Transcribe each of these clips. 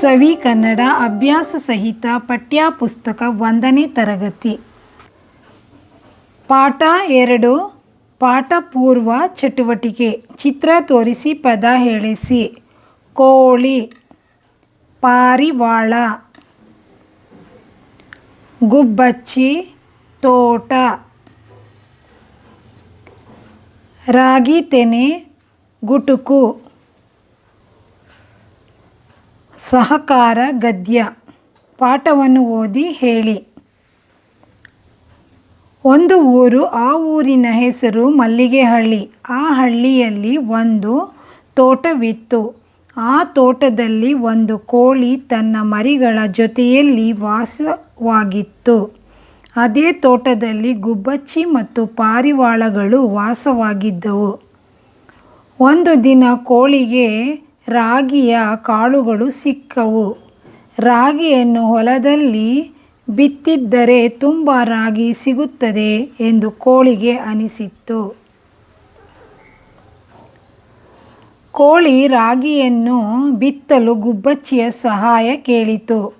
ಸವಿ ಕನ್ನಡ ಅಭ್ಯಾಸ ಸಹಿತ ಪಠ್ಯಪುಸ್ತಕ ಒಂದನೇ ತರಗತಿ. ಪಾಠ ಎರಡು, ಪಾಠ ಪೂರ್ವ ಚಟುವಟಿಕೆ. ಚಿತ್ರ ತೋರಿಸಿ, ಪದ ಹೇಳಿಸಿ. ಕೋಳಿ, ಪಾರಿವಾಳ. ಗುಬ್ಬಚ್ಚಿ, ತೋಟ. ರಾಗಿ ತೆನೆ, ಗುಟುಕು. ಸಹಕಾರ ಗದ್ಯ ಪಾಠವನ್ನು ಓದಿ ಹೇಳಿ. ಒಂದು ಊರು, ಆ ಊರಿನ ಹೆಸರು ಮಲ್ಲಿಗೆಹಳ್ಳಿ. ಆ ಹಳ್ಳಿಯಲ್ಲಿ ಒಂದು ತೋಟವಿತ್ತು. ಆ ತೋಟದಲ್ಲಿ ಒಂದು ಕೋಳಿ ತನ್ನ ಮರಿಗಳ ಜೊತೆಯಲ್ಲಿ ವಾಸವಾಗಿತ್ತು. ಅದೇ ತೋಟದಲ್ಲಿ ಗುಬ್ಬಚ್ಚಿ ಮತ್ತು ಪಾರಿವಾಳಗಳು ವಾಸವಾಗಿದ್ದವು. ಒಂದು ದಿನ ಕೋಳಿಗೆ ರಾಗಿಯ ಕಾಳುಗಳು ಸಿಕ್ಕವು. ರಾಗಿಯನ್ನು ಹೊಲದಲ್ಲಿ ಬಿತ್ತಿದ್ದರೆ ತುಂಬ ರಾಗಿ ಸಿಗುತ್ತದೆ ಎಂದು ಕೋಳಿಗೆ ಅನಿಸಿತ್ತು. ಕೋಳಿ ರಾಗಿಯನ್ನು ಬಿತ್ತಲು ಗುಬ್ಬಚ್ಚಿಯ ಸಹಾಯ ಕೇಳಿತು.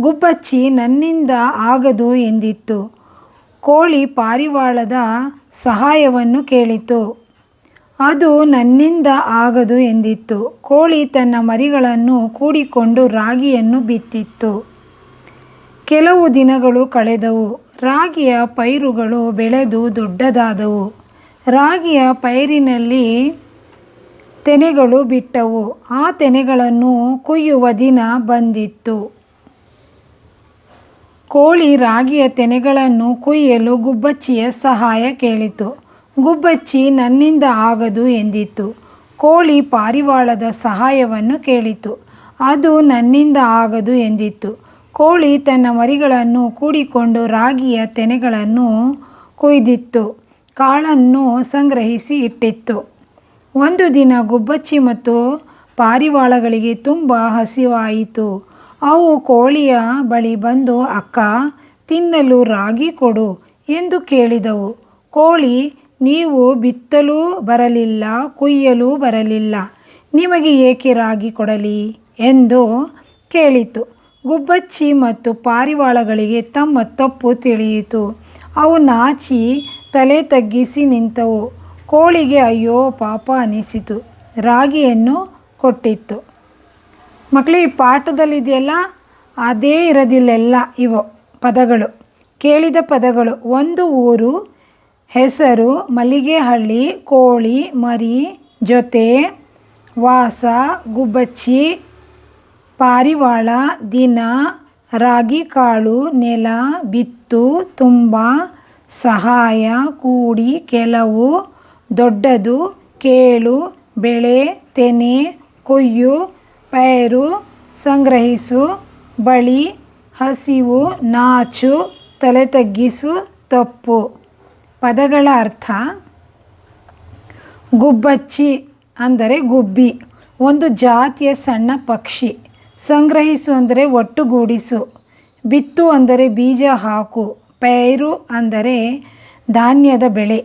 ಗುಬ್ಬಚ್ಚಿ ನನ್ನಿಂದ ಆಗದು ಎಂದಿತ್ತು. ಕೋಳಿ ಪಾರಿವಾಳದ ಸಹಾಯವನ್ನು ಕೇಳಿತು. ಅದು ನನ್ನಿಂದ ಆಗದು ಎಂದಿತ್ತು. ಕೋಳಿ ತನ್ನ ಮರಿಗಳನ್ನು ಕೂಡಿಕೊಂಡು ರಾಗಿಯನ್ನು ಬಿತ್ತಿತ್ತು. ಕೆಲವು ದಿನಗಳು ಕಳೆದವು. ರಾಗಿಯ ಪೈರುಗಳು ಬೆಳೆದು ದೊಡ್ಡದಾದವು. ರಾಗಿಯ ಪೈರಿನಲ್ಲಿ ತೆನೆಗಳು ಬಿಟ್ಟವು. ಆ ತೆನೆಗಳನ್ನು ಕೊಯ್ಯುವ ದಿನ ಬಂದಿತ್ತು. ಕೋಳಿ ರಾಗಿಯ ತೆನೆಗಳನ್ನು ಕೊಯ್ಯಲು ಗುಬ್ಬಚ್ಚಿಯ ಸಹಾಯ ಕೇಳಿತು. ಗುಬ್ಬಚ್ಚಿ ನನ್ನಿಂದ ಆಗದು ಎಂದಿತ್ತು. ಕೋಳಿ ಪಾರಿವಾಳದ ಸಹಾಯವನ್ನು ಕೇಳಿತು. ಅದು ನನ್ನಿಂದ ಆಗದು ಎಂದಿತ್ತು. ಕೋಳಿ ತನ್ನ ಮರಿಗಳನ್ನು ಕೂಡಿಕೊಂಡು ರಾಗಿಯ ತೆನೆಗಳನ್ನು ಕೊಯ್ದಿತ್ತು. ಕಾಳನ್ನು ಸಂಗ್ರಹಿಸಿ ಇಟ್ಟಿತ್ತು. ಒಂದು ದಿನ ಗುಬ್ಬಚ್ಚಿ ಮತ್ತು ಪಾರಿವಾಳಗಳಿಗೆ ತುಂಬ ಹಸಿವಾಯಿತು. ಅವು ಕೋಳಿಯ ಬಳಿ ಬಂದು, ಅಕ್ಕ, ತಿನ್ನಲು ರಾಗಿ ಕೊಡು ಎಂದು ಕೇಳಿದವು. ಕೋಳಿ ನೀವು ಬಿತ್ತಲೂ ಬರಲಿಲ್ಲ, ಕೊಯ್ಯಲೂ ಬರಲಿಲ್ಲ, ನಿಮಗೆ ಏಕೆ ರಾಗಿ ಕೊಡಲಿ? ಎಂದು ಕೇಳಿತು. ಗುಬ್ಬಚ್ಚಿ ಮತ್ತು ಪಾರಿವಾಳಗಳಿಗೆ ತಮ್ಮ ತಪ್ಪು ತಿಳಿಯಿತು. ಅವು ನಾಚಿ ತಲೆ ತಗ್ಗಿಸಿ ನಿಂತವು. ಕೋಳಿಗೆ ಅಯ್ಯೋ ಪಾಪ ಅನಿಸಿತು. ರಾಗಿಯನ್ನು ಕೊಟ್ಟಿತ್ತು. ಮಕ್ಕಳು ಈ ಪಾಠದಲ್ಲಿದೆಯಲ್ಲ? ಅದೇ ಇರೋದಿಲ್ಲೆಲ್ಲ ಇವು ಪದಗಳು. ಕೇಳಿದ ಪದಗಳು. ಒಂದು ಊರು ಹೆಸರು ಮಲ್ಲಿಗೆಹಳ್ಳಿ, ಕೋಳಿ, ಮರಿ, ಜೊತೆ, ವಾಸ, ಗುಬ್ಬಚ್ಚಿ, ಪಾರಿವಾಳ, ದಿನ, ರಾಗಿ ಕಾಳು, ನೆಲ, ಬಿತ್ತು, ತುಂಬ, ಸಹಾಯ, ಕೂಡಿ, ಕೆಲವು, ದೊಡ್ಡದು, ಕೇಳು, ಬೆಳೆ, ತೆನೆ, ಕೊಯ್ಯು, ಪೈರು, ಸಂಗ್ರಹಿಸು, ಬಳಿ, ಹಸಿವು, ನಾಚು ತಲೆ ತಗ್ಗಿಸು ತಪ್ಪು. ಪದಗಳ ಅರ್ಥ ಗುಬ್ಬಚ್ಚಿ ಅಂದರೆ ಗುಬ್ಬಿ, ಒಂದು ಜಾತಿಯ ಸಣ್ಣ ಪಕ್ಷಿ, ಸಂಗ್ರಹಿಸು ಅಂದರೆ ಒಟ್ಟುಗೂಡಿಸು, ಬಿತ್ತು ಅಂದರೆ ಬೀಜ ಹಾಕು, ಪೈರು ಅಂದರೆ ಧಾನ್ಯದ ಬೆಳೆ.